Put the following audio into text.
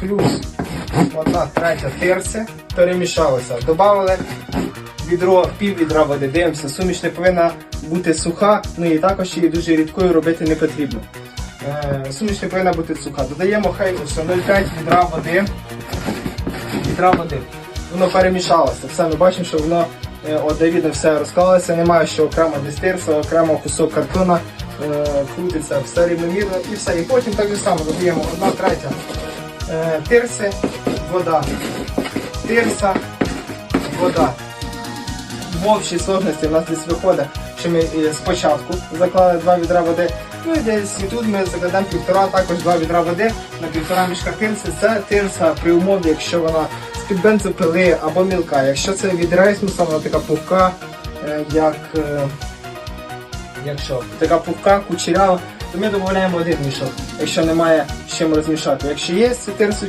плюс одна третя тирси, перемішалося. Добавили відро, пів відра води. Дивимося, суміш не повинна бути суха, ну і також її дуже рідкою робити не потрібно. Е, Суміш не повинна бути суха. Додаємо хай 0,5 відра води. Відра води. Воно перемішалося. Все, ми бачимо, що воно е, видно, все розклалося, немає що окремо дистирса, окремо кусок картона е, крутиться, все рівномірно і все. І потім так же само додаємо одна третя тирси, вода, тирса, вода. В общій сложності у нас десь виходить, що ми е, спочатку заклали два відра води, ну і десь і тут ми закладемо півтора, також два відра води на півтора мішка тирси. Це тирса при умові, якщо вона з-під бензопили або мілка. Якщо це від рейсмуса, вона така пухка, е, як, е, як що, така пухка, кучерява, то ми додаємо один мішок, якщо немає з чим розмішати. Якщо є тирсу